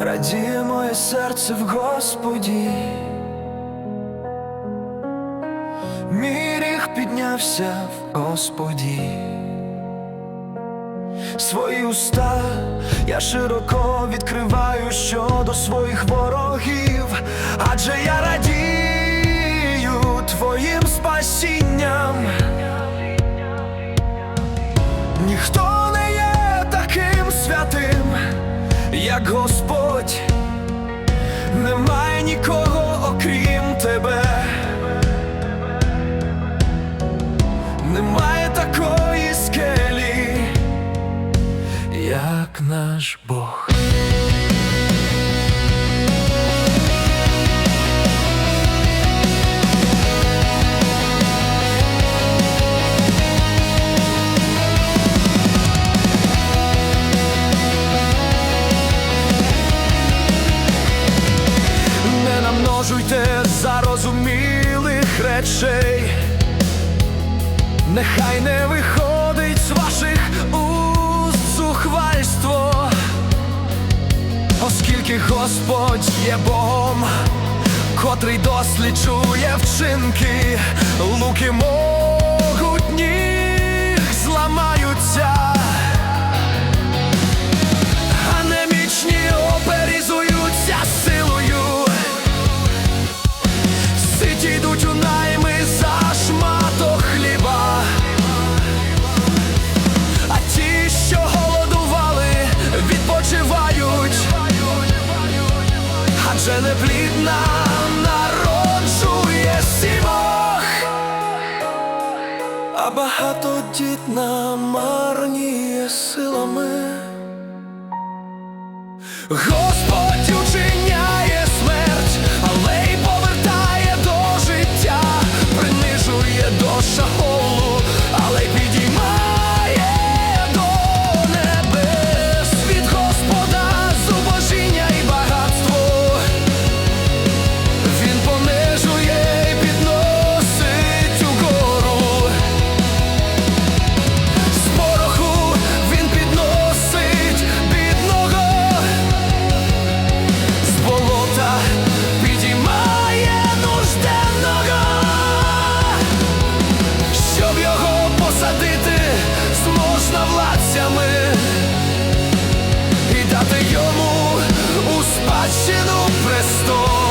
радіє моє серце в Господі. Мій ріг піднявся в Господі. Свої уста я широко відкриваю щодо своїх ворогів, адже я радію твоїм спасінням. Ніхто не є таким святим, як Господь, наш Бог. Намножуйте зарозумілих речей. Нехай не виходить з ваших Господь є Богом, котрий досліджує вчинки, луки могутні адже неплідна народжує сімох, а багатодітна марніє силами. Господь учиняє престол.